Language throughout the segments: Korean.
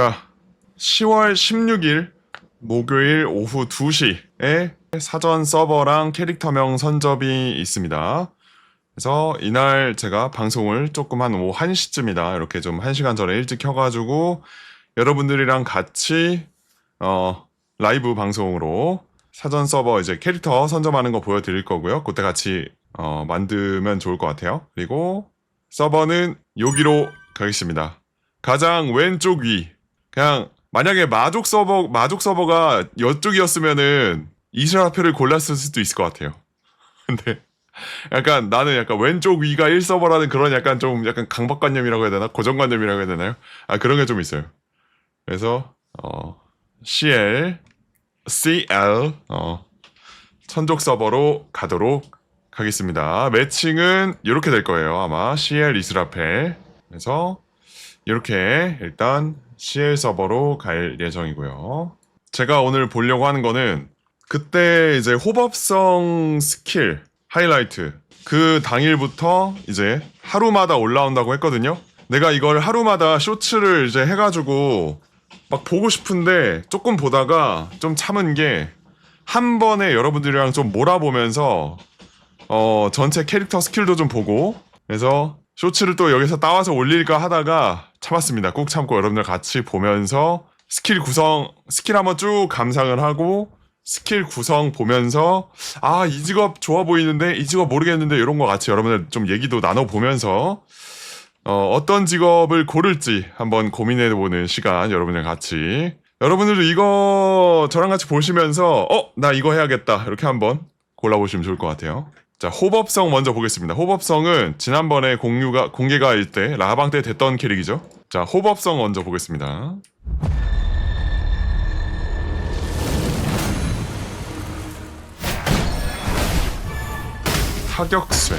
자, 10월 16일 목요일 오후 2시에 사전 서버랑 캐릭터명 선접이 있습니다. 그래서 이날 제가 방송을 조금 한 오후 1시쯤이다. 이렇게 좀 1시간 전에 일찍 켜가지고 여러분들이랑 같이 어, 라이브 방송으로 사전 서버 이제 캐릭터 선점하는 거 보여드릴 거고요. 그때 같이 어, 만들면 좋을 것 같아요. 그리고 서버는 여기로 가겠습니다. 가장 왼쪽 위. 그냥 만약에 마족 서버 마족 서버가 이쪽이었으면은 이스라표를 골랐을 수도 있을 것 같아요. 근데 약간 나는 약간 왼쪽 위가 1서버라는 그런 약간 좀 약간 강박관념이라고 해야 되나 고정관념이라고 해야 되나요? 아 그런 게 좀 있어요. 그래서 어 CL CL 어 천족 서버로 가도록 하겠습니다. 매칭은 이렇게 될 거예요. 아마 CL 이스라펠. 그래서 이렇게 일단 CL 서버로 갈 예정이고요. 제가 오늘 보려고 하는 거는 그때 이제 호법성 스킬 하이라이트 그 당일부터 이제 하루마다 올라온다고 했거든요. 내가 이걸 하루마다 쇼츠를 이제 해가지고 막 보고 싶은데 조금 보다가 좀 참은 게 한 번에 여러분들이랑 좀 몰아보면서 어 전체 캐릭터 스킬도 좀 보고 그래서 쇼츠를 또 여기서 따와서 올릴까 하다가 참았습니다. 꾹 참고 여러분들 같이 보면서 스킬 구성 스킬 한번 쭉 감상을 하고 스킬 구성 보면서 아 이 직업 좋아 보이는데 이 직업 모르겠는데 이런 거 같이 여러분들 좀 얘기도 나눠 보면서 어, 어떤 직업을 고를지 한번 고민해 보는 시간 여러분들 같이 여러분들도 이거 저랑 같이 보시면서 어 나 이거 해야겠다 이렇게 한번 골라보시면 좋을 것 같아요. 자 호법성 먼저 보겠습니다. 호법성은 지난번에 공유가 공개가 일때 라방 때 됐던 캐릭이죠. 자 호법성 먼저 보겠습니다. 타격쇠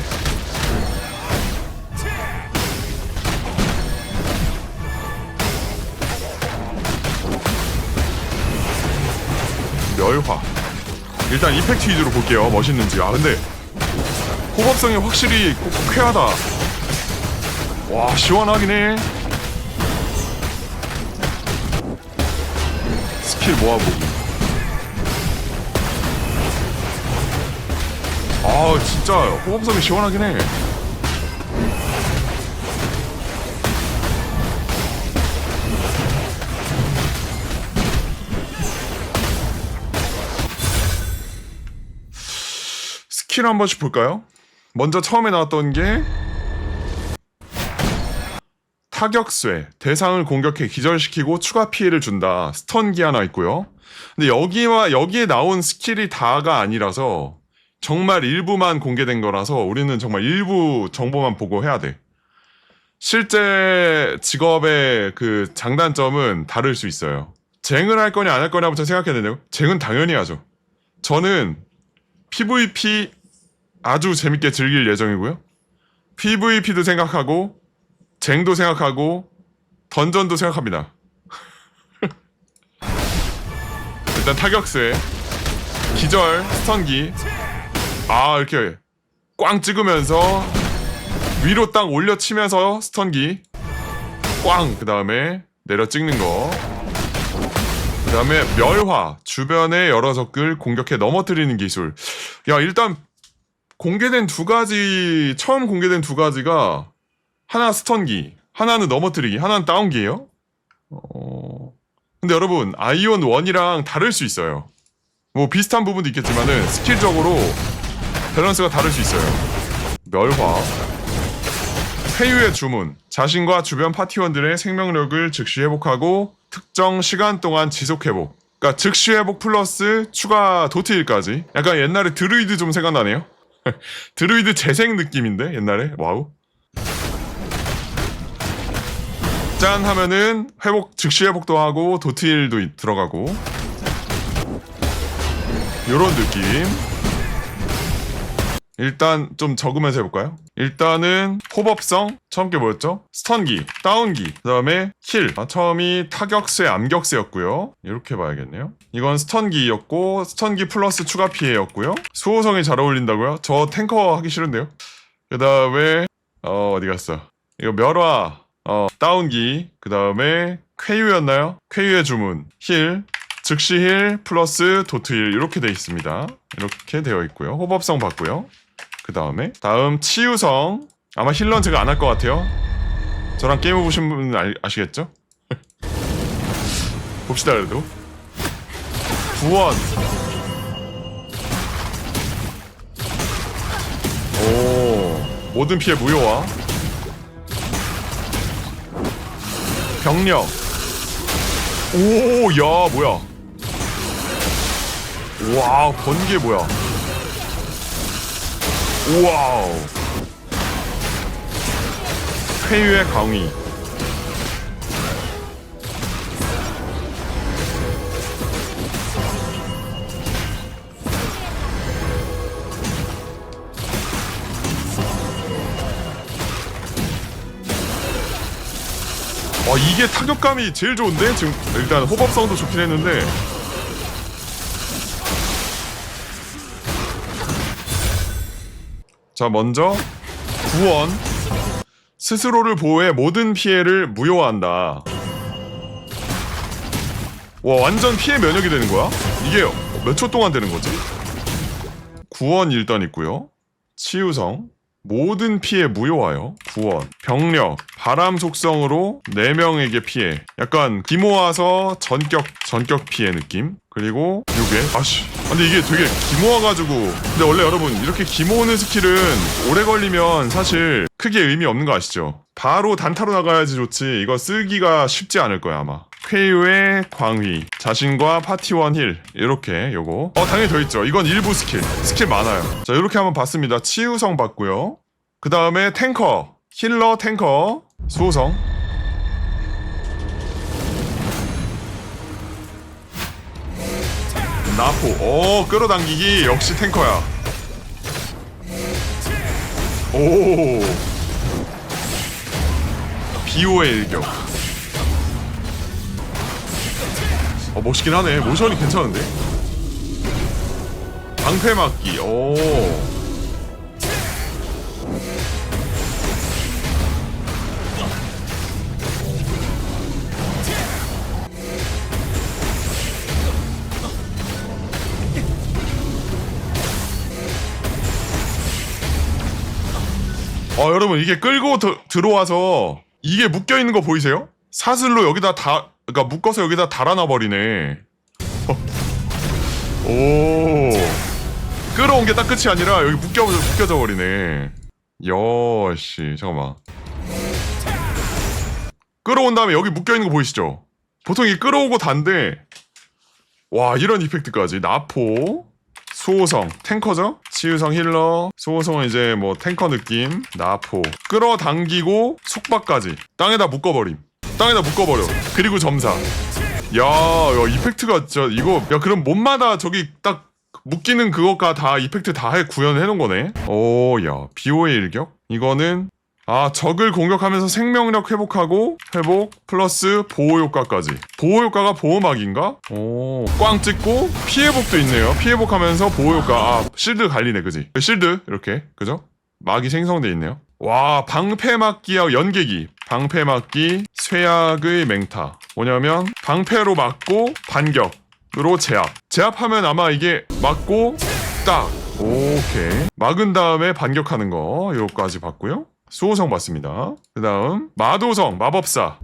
멸화 일단 이펙트 위주로 볼게요 멋있는지 아 근데 호법성이 확실히 쾌하다. 와 시원하긴 해. 스킬 모아보기. 아 진짜 호법성이 시원하긴 해. 스킬 한 번씩 볼까요? 먼저 처음에 나왔던 게 타격쇠 대상을 공격해 기절시키고 추가 피해를 준다. 스턴기 하나 있고요. 근데 여기와 여기에 나온 스킬이 다가 아니라서 정말 일부만 공개된 거라서 우리는 정말 일부 정보만 보고 해야 돼. 실제 직업의 그 장단점은 다를 수 있어요. 쟁을 할 거냐 안 할 거냐부터 생각해야 되네요. 쟁은 당연히 하죠. 저는 PVP 아주 재밌게 즐길 예정이고요. PVP도 생각하고 쟁도 생각하고 던전도 생각합니다. 일단 타격쇠, 기절, 스턴기. 아 이렇게 꽝 찍으면서 위로 딱 올려 치면서 스턴기. 꽝! 그 다음에 내려 찍는 거. 그 다음에 멸화. 주변의 여러 적을 공격해 넘어뜨리는 기술. 야, 일단 공개된 두 가지, 처음 공개된 두 가지가 하나 스턴기, 하나는 넘어뜨리기, 하나는 다운기예요. 어... 근데 여러분, 아이온 1이랑 다를 수 있어요. 뭐 비슷한 부분도 있겠지만은 스킬적으로 밸런스가 다를 수 있어요. 멸화. 회유의 주문. 자신과 주변 파티원들의 생명력을 즉시 회복하고 특정 시간 동안 지속 회복. 그러니까 즉시 회복 플러스 추가 도트일까지. 약간 옛날에 드루이드 좀 생각나네요. 드루이드 재생 느낌인데 옛날에 와우. 짠 하면은 회복 즉시 회복도 하고 도트일도 들어가고 요런 느낌. 일단 좀 적으면서 해볼까요? 일단은 호법성 처음 게 뭐였죠? 스턴기, 다운기, 그 다음에 킬 아, 처음이 타격쇠, 암격쇠였고요 이렇게 봐야겠네요 이건 스턴기였고 스턴기 플러스 추가 피해였고요 수호성이 잘 어울린다고요? 저 탱커 하기 싫은데요 그 다음에 어 어디 갔어 이거 멸화 어, 다운기, 그 다음에 쾌유였나요? 쾌유의 주문, 힐, 즉시 힐 플러스 도트 힐 이렇게 돼 있습니다. 이렇게 되어 있고요. 호법성 받고요. 그 다음에 다음 치유성. 아마 힐러는 제가 안 할 것 같아요. 저랑 게임 해보신 분 알, 아시겠죠? 봅시다 그래도. 구원. 오 모든 피해 무효화. 병력. 오야 뭐야. 와 번개 뭐야 와우. 회유의 강의. 와 이게 타격감이 제일 좋은데? 지금 일단 호법성도 좋긴 했는데 자 먼저 구원 스스로를 보호해 모든 피해를 무효화한다 와 완전 피해 면역이 되는 거야? 이게 몇 초 동안 되는 거지? 구원 일단 있고요 치유성 모든 피해 무효화요. 구원, 병력, 바람 속성으로 4명에게 피해. 약간 기모아서 전격, 전격 피해 느낌. 그리고 요게 아씨 근데 이게 되게 기모아가지고 근데 원래 여러분 이렇게 기모으는 스킬은 오래 걸리면 사실 크게 의미 없는 거 아시죠? 바로 단타로 나가야지 좋지 이거 쓰기가 쉽지 않을 거야 아마 쾌유의 광휘 자신과 파티원 힐 이렇게 요거. 어 당연히 더 있죠. 이건 일부 스킬. 스킬 많아요. 자 이렇게 한번 봤습니다. 치유성 봤고요. 그 다음에 탱커. 힐러 탱커. 수호성. 나포. 오 끌어당기기 역시 탱커야. 오. 비오의 일격 어 멋있긴 하네. 모션이 괜찮은데? 방패 막기. 오. 어 여러분 이게 끌고 드- 들어와서 이게 묶여 있는 거 보이세요? 사슬로 여기다 다 그러니까 묶어서 여기다 달아놔 버리네. 오 끌어온 게 딱 끝이 아니라 여기 묶여 묶여져 버리네. 여씨 잠깐만. 끌어온 다음에 여기 묶여 있는 거 보이시죠? 보통 이게 끌어오고 단데 와 이런 이펙트까지 나포 수호성 탱커죠? 치유성 힐러 수호성은 이제 뭐 탱커 느낌 나포 끌어당기고 속박까지 땅에다 묶어버림 땅에다 묶어버려. 그리고 점사. 야, 야 이펙트가 진짜 이거 야 그럼 몸마다 저기 딱 묶이는 그것과 다 이펙트 다 해 구현해 놓은 거네? 오 야 비오의 일격? 이거는 아 적을 공격하면서 생명력 회복하고 회복 플러스 보호 효과까지. 보호 효과가 보호막인가? 오 꽝 찍고 피해복도 있네요. 피해복하면서 보호 효과 아 실드 갈리네 그지? 실드 이렇게 그죠? 막이 생성돼 있네요. 와 방패막기하고 연계기 방패 막기 쇠약의 맹타. 뭐냐면 방패로 막고 반격으로 제압. 제압하면 아마 이게 막고 딱. 오케이. 막은 다음에 반격하는 거 요거까지 봤고요. 수호성 봤습니다. 그 다음 마도성 마법사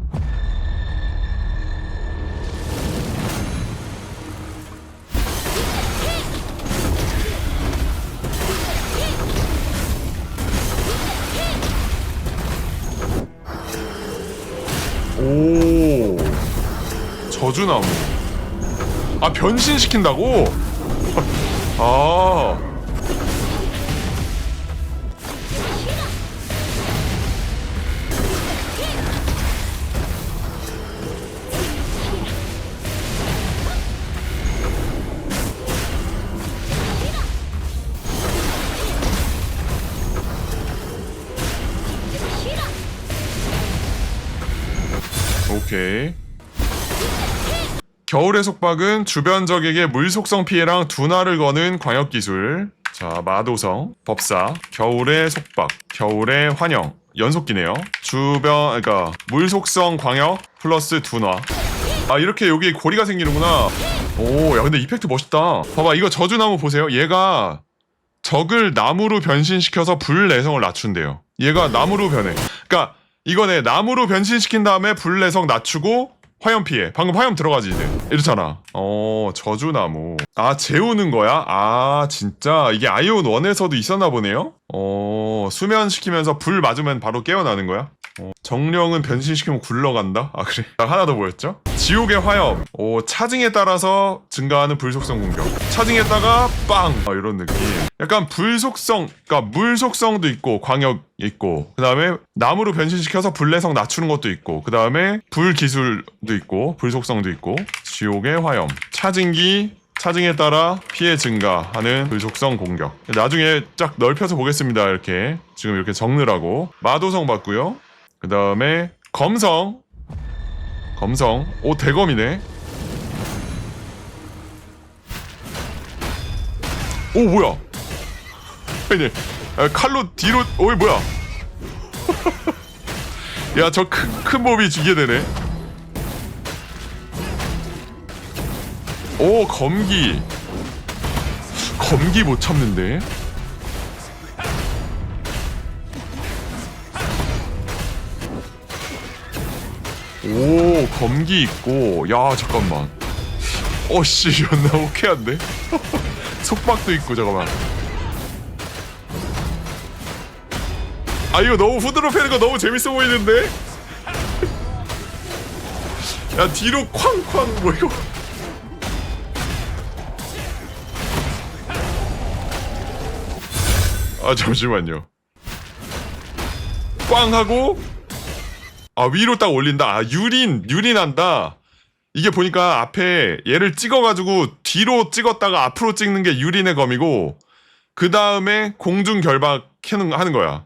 오. 저주나무. 아 변신시킨다고? 아 겨울의 속박은 주변 적에게 물 속성 피해랑 둔화를 거는 광역 기술. 자, 마도성, 법사, 겨울의 속박, 겨울의 환영. 연속기네요. 주변 그러니까 물 속성 광역 플러스 둔화. 아 이렇게 여기 고리가 생기는구나. 오, 야 근데 이펙트 멋있다. 봐봐 이거 저주나무 보세요. 얘가 적을 나무로 변신시켜서 불 내성을 낮춘대요. 얘가 나무로 변해. 그러니까 이거네 나무로 변신시킨 다음에 불 내성 낮추고 화염 피해. 방금 화염 들어가지 이제. 이렇잖아. 어 저주나무. 아 재우는 거야? 아 진짜 이게 아이온 1에서도 있었나 보네요. 어 수면 시키면서 불 맞으면 바로 깨어나는 거야? 어, 정령은 변신시키면 굴러간다? 아 그래. 하나 더 뭐였죠? 지옥의 화염. 오 차징에 따라서 증가하는 불속성 공격. 차징했다가 빵. 아, 이런 느낌. 약간 불속성 그러니까 물 속성도 있고 광역 있고 그 다음에 나무로 변신시켜서 불내성 낮추는 것도 있고 그 다음에 불 기술도 있고 불속성도 있고 지옥의 화염. 차징기 차징에 따라 피해 증가하는 불속성 공격. 나중에 쫙 넓혀서 보겠습니다 이렇게. 지금 이렇게 적느라고. 마도성 봤고요 그 다음에 검성. 검성. 오 대검이네. 오 뭐야? 아니 아, 칼로 뒤로 오이 뭐야? 야 저 큰큰 몹이 죽게 되네. 오 검기. 검기 못 참는데 오 검기 있고. 야 잠깐만. 어씨 연나 오케이한데? 속박도 있고 잠깐만. 아 이거 너무 후드로 패는 거 너무 재밌어 보이는데? 야 뒤로 쾅쾅 뭐 이거. 아 잠시만요. 꽝 하고 아 위로 딱 올린다. 아 유린 유린한다. 이게 보니까 앞에 얘를 찍어가지고 뒤로 찍었다가 앞으로 찍는 게 유린의 검이고 그 다음에 공중 결박 하는 거야.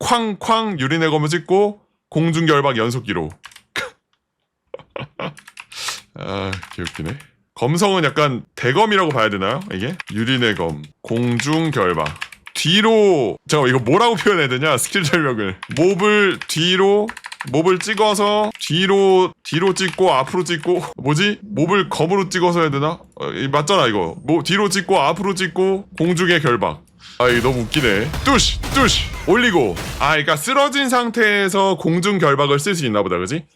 쾅쾅 유린의 검을 찍고 공중 결박 연속기로 아 개웃기네. 검성은 약간 대검이라고 봐야 되나요? 이게? 유린의 검. 공중 결박. 뒤로 잠깐 이거 뭐라고 표현해야 되냐? 스킬 설명을. 몹을 뒤로 몹을 찍어서 뒤로 뒤로 찍고 앞으로 찍고 뭐지? 몹을 검으로 찍어서 해야 되나? 어, 이 맞잖아 이거. 뭐 뒤로 찍고 앞으로 찍고 공중의 결박. 아 이거 너무 웃기네. 뚜시 뚜시. 올리고. 아 그러니까 쓰러진 상태에서 공중 결박을 쓸 수 있나 보다 그지?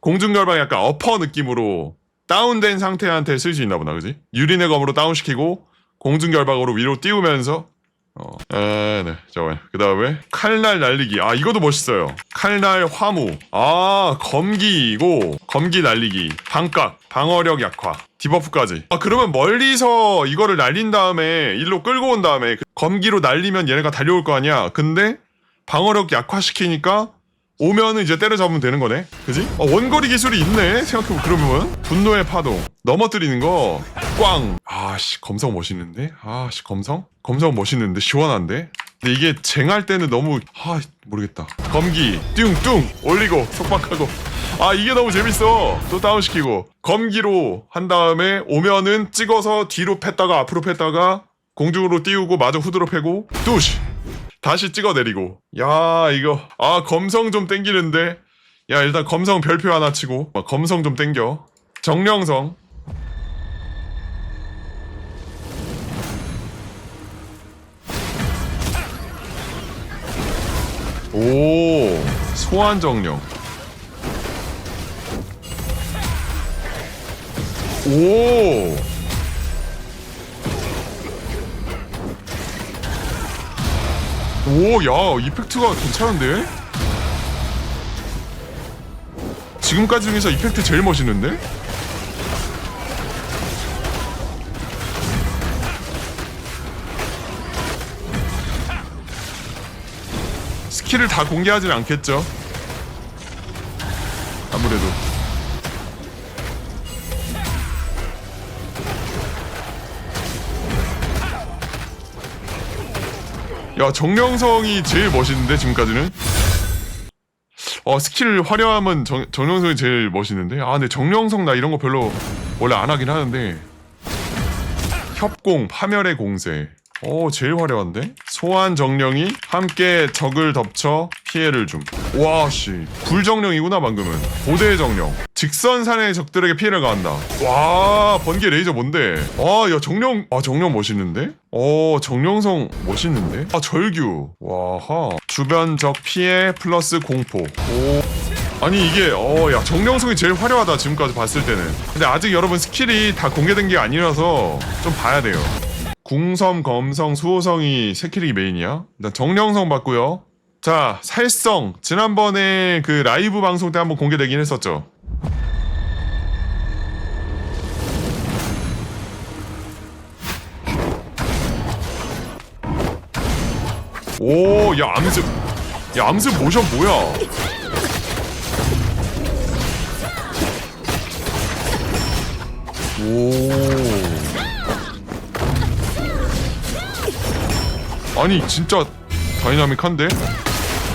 공중 결박 약간 어퍼 느낌으로 다운된 상태한테 쓸 수 있나 보다 그지? 유린의 검으로 다운시키고 공중 결박으로 위로 띄우면서 어, 아, 네. 잠깐만. 그 다음에, 칼날 날리기. 아, 이것도 멋있어요. 칼날 화무. 아, 검기고, 검기 날리기. 방각, 방어력 약화. 디버프까지. 아, 그러면 멀리서 이거를 날린 다음에, 일로 끌고 온 다음에, 그 검기로 날리면 얘네가 달려올 거 아니야. 근데, 방어력 약화시키니까, 오면은 이제 때려잡으면 되는 거네. 그지? 어, 원거리 기술이 있네. 생각해보면 그러면. 분노의 파동. 넘어뜨리는 거. 꽝. 아씨, 검성 멋있는데? 아씨, 검성? 검성 멋있는데? 시원한데? 근데 이게 쟁할 때는 너무, 아, 모르겠다. 검기. 뚱뚱. 올리고, 속박하고. 아, 이게 너무 재밌어. 또 다운시키고. 검기로 한 다음에 오면은 찍어서 뒤로 팼다가 앞으로 팼다가 공중으로 띄우고 마저 후드로 패고. 뚜시. 다시 찍어 내리고. 야, 이거. 아, 검성 좀 땡기는데. 야, 일단 검성 별표 하나 치고. 아, 검성 좀 땡겨. 정령성. 오, 소환 정령. 오. 오, 야, 이펙트가 괜찮은데? 지금까지 중에서 이펙트 제일 멋있는데? 스킬을 다 공개하진 않겠죠? 아무래도. 야 정령성이 제일 멋있는데 지금까지는? 어 스킬 화려함은 정, 정령성이 제일 멋있는데? 아 근데 정령성 나 이런 거 별로 원래 안 하긴 하는데. 협공 파멸의 공세. 오 제일 화려한데 소환 정령이 함께 적을 덮쳐 피해를 좀. 와, 씨. 불정령이구나, 방금은. 고대 정령. 직선산의 적들에게 피해를 가한다. 와, 번개 레이저 뭔데? 와, 야, 정령. 아, 정령 멋있는데? 어, 정령성 멋있는데? 아, 절규. 와하. 주변 적 피해 플러스 공포. 오. 아니 이게 어 야 정령성이 제일 화려하다 지금까지 봤을 때는 근데 아직 여러분 스킬이 다 공개된 게 아니라서 좀 봐야 돼요 궁섬 검성 수호성이 세킬이 메인이야? 일단 정령성 봤고요. 자 살성. 지난번에 그 라이브 방송 때 한번 공개되긴 했었죠. 오 야 암습. 야 암습 모션 뭐야? 오. 아니 진짜 다이나믹한데?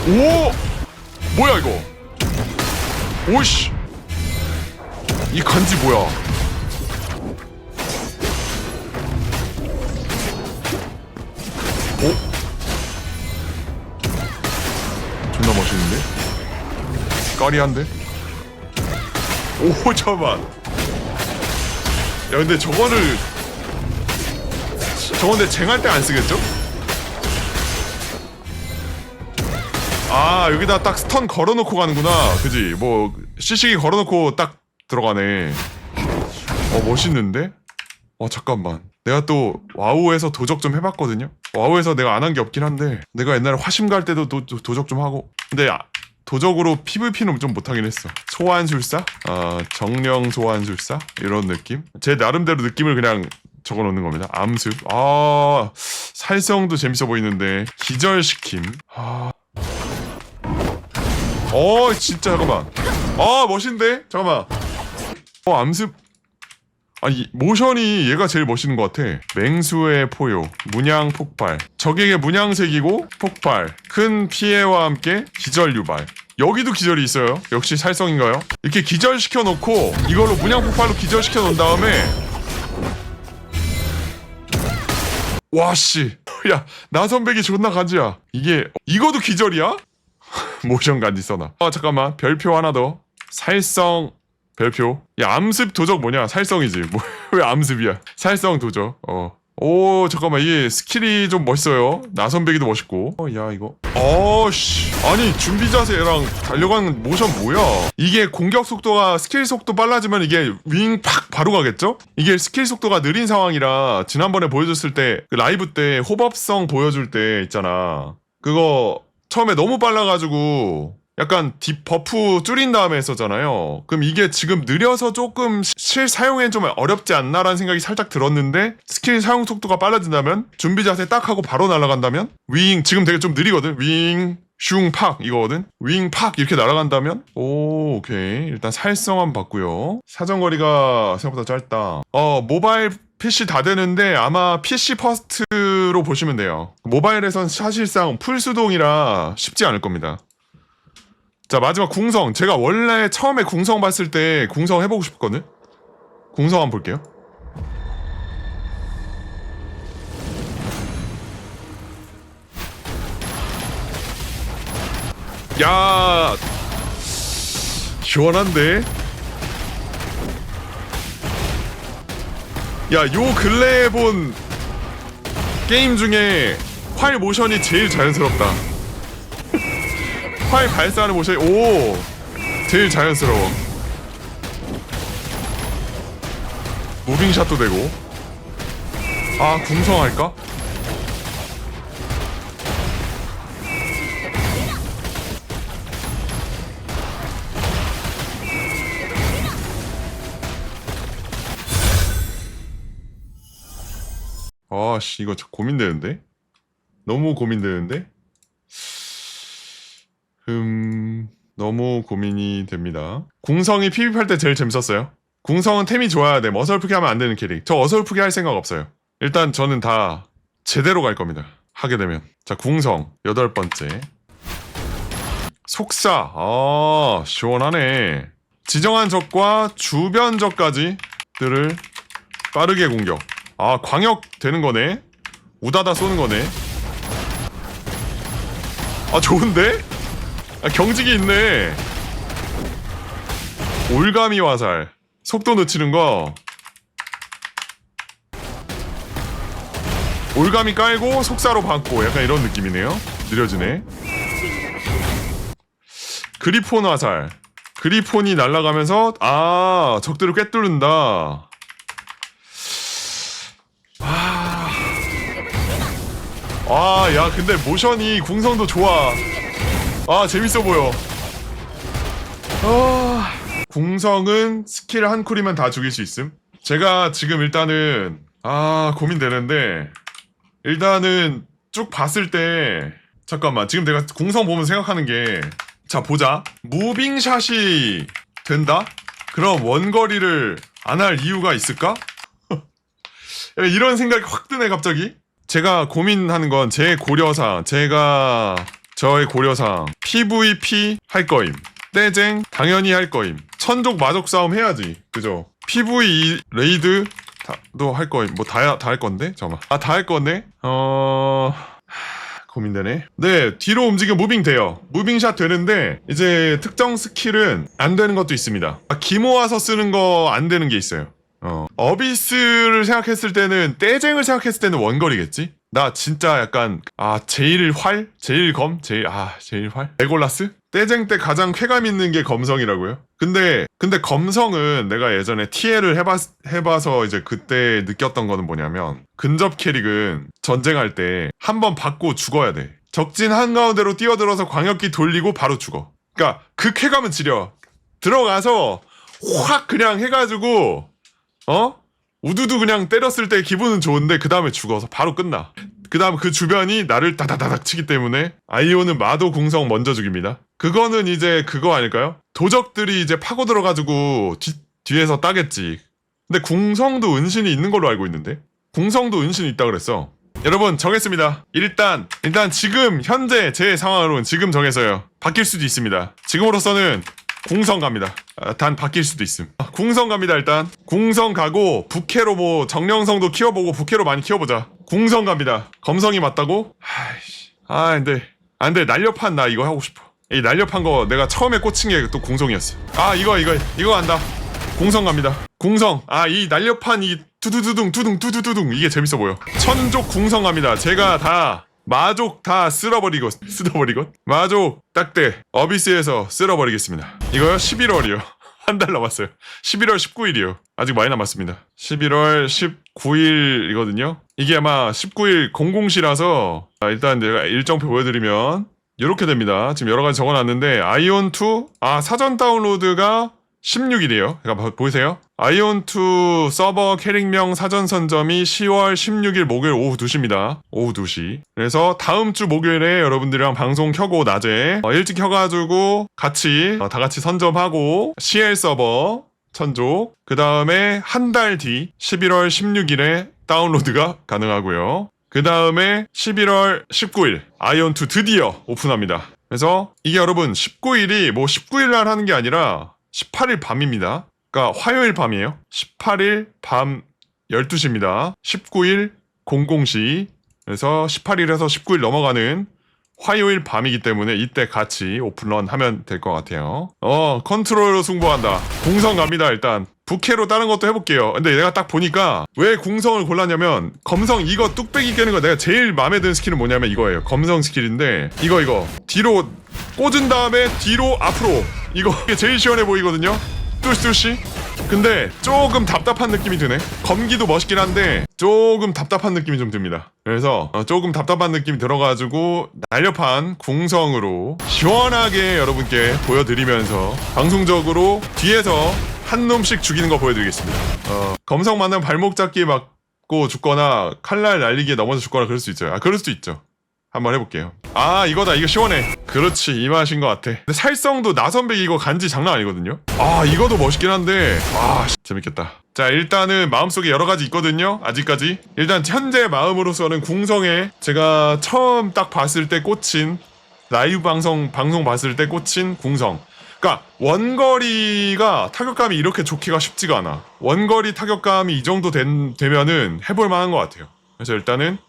오! 뭐야 이거? 오씨! 이 간지 뭐야? 오? 존나 멋있는데? 까리한데? 오 잠깐만 야 근데 저거를 저건 데 쟁할 때 안 쓰겠죠? 아 여기다 딱 스턴 걸어놓고 가는구나 그지 뭐 시식이 걸어놓고 딱 들어가네 어 멋있는데? 어 잠깐만 내가 또 와우에서 도적 좀 해봤거든요 와우에서 내가 안 한 게 없긴 한데 내가 옛날에 화심 갈 때도 도, 도, 도적 좀 하고 근데 아, 도적으로 PVP는 좀 못하긴 했어. 소환술사? 아, 정령 소환술사? 이런 느낌? 제 나름대로 느낌을 그냥 적어 놓는 겁니다. 암습. 아, 살성도 재밌어 보이는데. 기절시킴. 아. 어, 진짜, 잠깐만. 아, 멋있는데? 잠깐만. 어, 암습. 아니, 모션이 얘가 제일 멋있는 것 같아. 맹수의 포효, 문양 폭발. 적에게 문양색이고 폭발. 큰 피해와 함께 기절 유발. 여기도 기절이 있어요. 역시 살성인가요? 이렇게 기절시켜 놓고 이걸로 문양 폭발로 기절시켜 놓은 다음에 와 씨. 야, 나선백이 존나 간지야. 이게 이거도 기절이야? 모션 간지 써놔. 아, 잠깐만. 별표 하나 더. 살성 별표. 야, 암습 도적 뭐냐? 살성이지. 뭐, 왜 암습이야? 살성 도적. 어. 오, 잠깐만. 이게 스킬이 좀 멋있어요. 나선배기도 멋있고. 어, 야, 이거. 어, 씨. 아니, 준비 자세랑 달려가는 모션 뭐야? 이게 공격 속도가 스킬 속도 빨라지면 이게 윙 팍 바로 가겠죠? 이게 스킬 속도가 느린 상황이라 지난번에 보여줬을 때 그 라이브 때 호법성 보여줄 때 있잖아. 그거 처음에 너무 빨라가지고 약간 딥 버프 줄인 다음에 했었잖아요. 그럼 이게 지금 느려서 조금 실 사용엔 좀 어렵지 않나라는 생각이 살짝 들었는데 스킬 사용 속도가 빨라진다면 준비 자세 딱 하고 바로 날아간다면 윙 지금 되게 좀 느리거든. 윙 슝팍 이거거든. 윙팍 이렇게 날아간다면 오 오케이 일단 살성함 봤고요. 사정거리가 생각보다 짧다. 어 모바일 PC 다 되는데 아마 PC 퍼스트 로 보시면 돼요. 모바일에선 사실상 풀수동이라 쉽지 않을 겁니다. 자 마지막 궁성. 제가 원래 처음에 궁성 봤을 때 궁성 해보고 싶었거든? 궁성 한번 볼게요. 야! 시원한데? 야 요 근래에 본 게임 중에 활 모션이 제일 자연스럽다. 활 발사하는 모션이 오! 제일 자연스러워. 무빙샷도 되고. 아 궁성할까? 아씨 이거 저 고민되는데 너무 고민되는데 음, 너무 고민이 됩니다. 궁성이 PVP 때 제일 재밌었어요. 궁성은 템이 좋아야 돼. 어설프게 하면 안 되는 캐릭. 저 어설프게 할 생각 없어요. 일단 저는 다 제대로 갈 겁니다. 하게 되면. 자, 궁성. 여덟 번째. 속사. 아, 시원하네. 지정한 적과 주변 적까지 들을 빠르게 공격. 아, 광역 되는 거네. 우다다 쏘는 거네. 아, 좋은데? 아, 경직이 있네. 올가미 화살. 속도 놓치는 거. 올가미 깔고 속사로 받고 약간 이런 느낌이네요. 느려지네. 그리폰 화살. 그리폰이 날아가면서 아 적들을 꿰뚫는다. 아, 야, 근데 모션이 궁성도 좋아. 아, 재밌어 보여. 아, 궁성은 스킬 한 쿨이면 다 죽일 수 있음. 제가 지금 일단은 아 고민되는데 일단은 쭉 봤을 때 잠깐만 지금 내가 궁성 보면 생각하는 게 자 보자 무빙샷이 된다? 그럼 원거리를 안 할 이유가 있을까? 이런 생각이 확 드네 갑자기 제가 고민하는 건 제 고려상 제가 저의 고려상. PVP 할 거임. 떼쟁 당연히 할 거임. 천족 마족 싸움 해야지. 그죠? PV 레이드? 도할 거임. 뭐 다 다 할 건데? 잠깐만. 아 다 할 건데? 어 하, 고민되네. 네 뒤로 움직여 무빙 돼요. 무빙샷 되는데 이제 특정 스킬은 안 되는 것도 있습니다. 아, 기모 와서 쓰는 거 안 되는 게 있어요 어. 어비스를 생각했을 때는 떼쟁을 생각했을 때는 원거리겠지? 나 진짜 약간 아 제일 활? 제일 검? 제일 아 제일 활? 레골라스? 떼쟁 때 가장 쾌감 있는 게 검성이라고요? 근데 근데 검성은 내가 예전에 TL을 해봐, 해봐서 이제 그때 느꼈던 거는 뭐냐면 근접 캐릭은 전쟁할 때 한 번 받고 죽어야 돼. 적진 한가운데로 뛰어들어서 광역기 돌리고 바로 죽어. 그니까 그 쾌감은 지려. 들어가서 확 그냥 해가지고 어? 우두두 그냥 때렸을 때 기분은 좋은데 그 다음에 죽어서 바로 끝나. 그 다음 그 주변이 나를 다다다닥 치기 때문에 아이오는 마도 궁성 먼저 죽입니다. 그거는 이제 그거 아닐까요? 도적들이 이제 파고 들어가지고 뒤, 뒤에서 따겠지. 근데 궁성도 은신이 있는 걸로 알고 있는데? 궁성도 은신이 있다 그랬어. 여러분 정했습니다. 일단 일단 지금 현재 제 상황으로는 지금 정해서요. 바뀔 수도 있습니다. 지금으로서는 궁성 갑니다. 아, 단 바뀔 수도 있음. 아, 궁성 갑니다 일단. 궁성 가고 부캐로 뭐 정령성도 키워보고 부캐로 많이 키워보자. 궁성 갑니다. 검성이 맞다고? 아이씨. 아 근데 안돼 날렵한 나 이거 하고 싶어. 이 날렵한 거 내가 처음에 꽂힌 게 또 궁성이었어. 아 이거 이거 이거 간다. 궁성 갑니다. 궁성. 아 이 날렵한 이 두두두둥 두둥 두두두둥 이게 재밌어 보여. 천족 궁성 갑니다. 제가 다 마족 다 쓸어버리고 쓸어버리고 마족 딱대 어비스에서 쓸어버리겠습니다. 이거요 11월이요. 한 달 남았어요. 11월 19일이요. 아직 많이 남았습니다. 11월 19일이거든요. 이게 아마 19일 공공시라서 아, 일단 내가 일정표 보여드리면 이렇게 됩니다. 지금 여러 가지 적어놨는데 아이온 2 아 사전 다운로드가 16일이에요. 그러니까 보이세요? 아이온2 서버 캐릭명 사전 선점이 10월 16일 목요일 오후 2시입니다. 오후 2시. 그래서 다음 주 목요일에 여러분들이랑 방송 켜고 낮에 어, 일찍 켜가지고 같이 어, 다 같이 선점하고 CL 서버 천족. 그 다음에 한 달 뒤 11월 16일에 다운로드가 가능하고요. 그 다음에 11월 19일 아이온2 드디어 오픈합니다. 그래서 이게 여러분 19일이 뭐 19일 날 하는 게 아니라 18일 밤입니다. 그러니까 화요일 밤이에요. 18일 밤 12시입니다. 19일 00시. 그래서 18일에서 19일 넘어가는 화요일 밤이기 때문에 이때 같이 오픈런 하면 될 것 같아요. 어, 컨트롤로 승부한다. 궁성 갑니다, 일단. 부캐로 다른 것도 해볼게요. 근데 내가 딱 보니까 왜 궁성을 골랐냐면 검성 이거 뚝배기 깨는 거 내가 제일 마음에 드는 스킬은 뭐냐면 이거예요. 검성 스킬인데 이거 이거 뒤로 꽂은 다음에 뒤로 앞으로 이거 제일 시원해 보이거든요. 뚜시뚜시. 근데 조금 답답한 느낌이 드네. 검기도 멋있긴 한데 조금 답답한 느낌이 좀 듭니다. 그래서 어, 조금 답답한 느낌이 들어가지고 날렵한 궁성으로 시원하게 여러분께 보여드리면서 방송적으로 뒤에서 한 놈씩 죽이는 거 보여드리겠습니다. 어, 검성 만나면 발목 잡기 맞고 죽거나 칼날 날리기에 넘어져 죽거나 그럴 수 있죠. 아 그럴 수도 있죠. 한번 해볼게요. 아 이거다 이거 시원해. 그렇지 이 맛인 것 같아. 근데 살성도 나선백 이거 간지 장난 아니거든요. 아 이거도 멋있긴 한데 아 씨, 재밌겠다. 자 일단은 마음속에 여러 가지 있거든요. 아직까지 일단 현재 마음으로서는 궁성에 제가 처음 딱 봤을 때 꽂힌 라이브 방송 방송 봤을 때 꽂힌 궁성. 그러니까 원거리가 타격감이 이렇게 좋기가 쉽지가 않아. 원거리 타격감이 이 정도 된, 되면은 해볼 만한 것 같아요. 그래서 일단은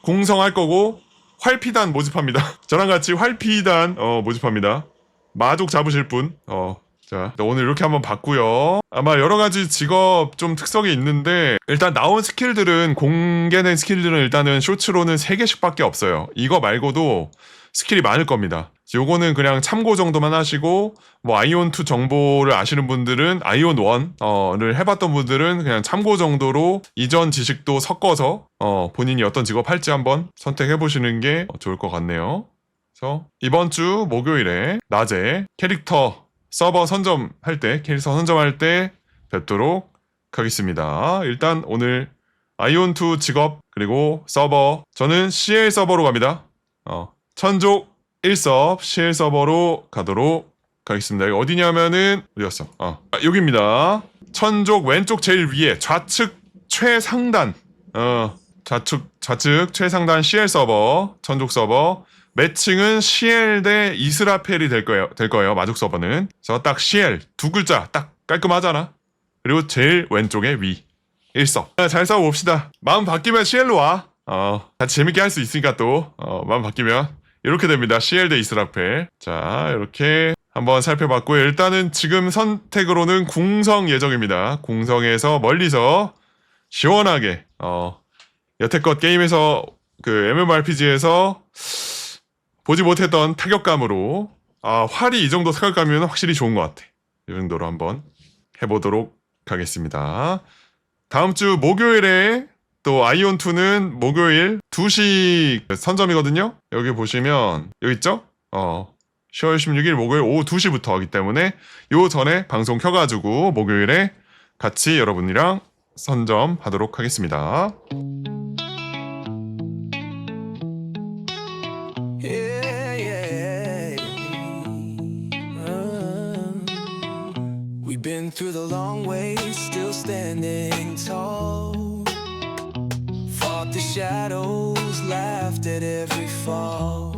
궁성할 거고 활피단 모집합니다. 저랑 같이 활피단 어, 모집합니다. 마족 잡으실 분. 어. 자, 오늘 이렇게 한번 봤고요. 아마 여러 가지 직업 좀 특성이 있는데 일단 나온 스킬들은 공개된 스킬들은 일단은 쇼츠로는 3개씩밖에 없어요. 이거 말고도 스킬이 많을 겁니다. 요거는 그냥 참고 정도만 하시고 뭐 아이온 2 정보를 아시는 분들은 아이온 1을 해봤던 분들은 그냥 참고 정도로 이전 지식도 섞어서 어, 본인이 어떤 직업 할지 한번 선택해 보시는 게 좋을 것 같네요. 그래서 이번 주 목요일에 낮에 캐릭터 서버 선점할 때 캐릭터 선점할 때 뵙도록 하겠습니다. 일단 오늘 아이온 2 직업 그리고 서버 저는 CL 서버로 갑니다. 어, 천족 1섭 CL 서버로 가도록 하겠습니다. 여기 어디냐면은 어디였어? 어, 아, 여기입니다. 천족 왼쪽 제일 위에 좌측 최상단 어, 좌측 좌측 최상단 CL 서버 천족 서버 매칭은 CL 대 이스라펠이 될 거예요. 될 거예요. 마족 서버는. 그래서 딱 CL 두 글자 딱 깔끔하잖아. 그리고 제일 왼쪽에 위 일석. 자, 잘 싸워 봅시다. 마음 바뀌면 CL로 와. 어, 같이 재밌게 할 수 있으니까 또 어, 마음 바뀌면 이렇게 됩니다. CL 대 이스라펠. 자, 이렇게 한번 살펴봤고요. 일단은 지금 선택으로는 궁성 예정입니다. 궁성에서 멀리서 시원하게 어, 여태껏 게임에서 그 MMORPG에서 보지 못했던 타격감으로 아 활이 이 정도 타격감이면 확실히 좋은 것 같아. 이 정도로 한번 해보도록 하겠습니다. 다음 주 목요일에 또 아이온2는 목요일 2시 선점이거든요. 여기 보시면 여기 있죠? 어 10월 16일 목요일 오후 2시부터 하기 때문에 요 전에 방송 켜가지고 목요일에 같이 여러분이랑 선점 하도록 하겠습니다. Yeah, yeah. Uh, we've been through the long way, still standing tall. Fought the shadows, laughed at every fall.